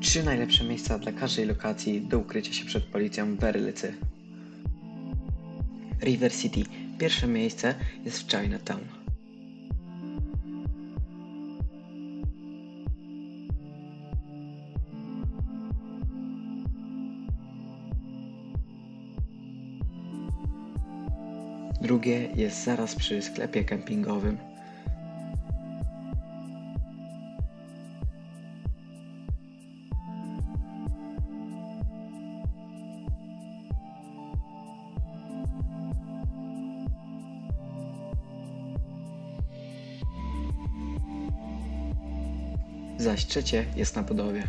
Trzy najlepsze miejsca dla każdej lokacji do ukrycia się przed policją w Berlycy. River City. Pierwsze miejsce jest w Chinatown. Drugie jest zaraz przy sklepie kempingowym. Zaś trzecie jest na budowie.